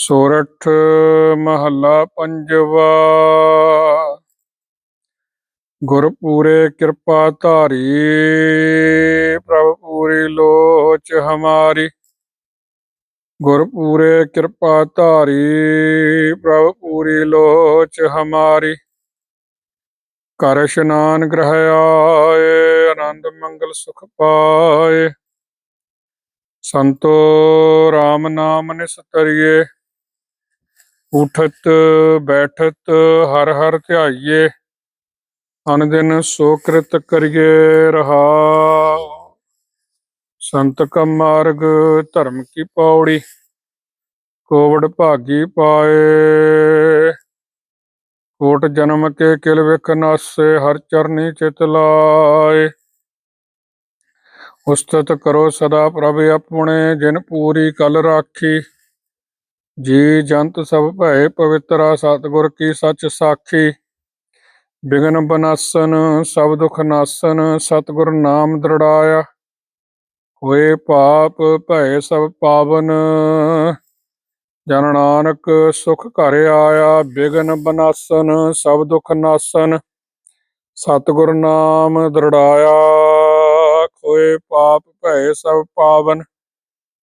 ਸੋਰਠ ਮਹੱਲਾ ਪੰਜਵਾ। ਗੁਰਪੂਰੇ ਕਿਰਪਾ ਧਾਰੀ ਪ੍ਰਭ ਪੂਰੀ ਲੋਚ ਹਮਾਰੀ। ਗੁਰਪੂਰੇ ਕਿਰਪਾ ਧਾਰੀ ਪ੍ਰਭ ਪੂਰੀ ਲੋਚ ਹਮਾਰੀ। ਕਰ ਇਸ਼ਨਾਨ ਗ੍ਰਹਿ ਆਏ, ਆਨੰਦ ਮੰਗਲ ਸੁਖ ਪਾਏ। ਸੰਤੋ RAM ਨਾਮ ਨਿਸਤਰੀਏ। ਉਠਤ, ਬੈਠਤ, ਹਰ ਹਰ ਧਿਆਈਏ, ਅਨ ਦਿਨ ਸੋ ਕ੍ਰਿਤ ਕਰੀਏ ਰਹਾ। ਸੰਤ ਕਾ ਮਾਰਗ, ਧਰਮ ਕੀ ਪੌੜੀ ਕੋਵੜ ਭਾਗੀ ਪਾਏ। ਕੋਟ ਜਨਮ ਕੇ ਕਿਲ ਵਿਖ ਨਾਸੇ, ਹਰ ਚਰਨੀ ਚਿਤ ਲਾਏ। ਉਸਤਤ ਕਰੋ ਸਦਾ ਪ੍ਰਭ ਆਪਣੇ, ਜਿਨ ਪੂਰੀ ਕਲ ਰਾਖੀ। ਜੀ ਜੰਤ ਸਭ ਭਏ, ਪਵਿੱਤਰਾ ਸਤਿਗੁਰ ਕੀ ਸੱਚ ਸਾਖੀ। ਬਿਗਨ ਬਨਾਸਨ, ਸਭ ਦੁਖ ਨਾਸਨ, ਸਤਿਗੁਰ ਨਾਮ ਦ੍ਰਿੜਾਇਆ। ਹੋਏ ਪਾਪ ਭੈ ਸਭ ਪਾਵਨ। ਜਨ ਨਾਨਕ ਸੁਖ ਘਰ ਆਇਆ, ਬਿਗਨ ਬਨਾਸਨ, ਸਭ ਦੁਖ ਨਾਸਨ, ਸਤਿਗੁਰ ਨਾਮ ਦ੍ਰਿੜਾਇਆ। ਹੋਏ ਪਾਪ ਭੈ ਸਭ ਪਾਵਨ।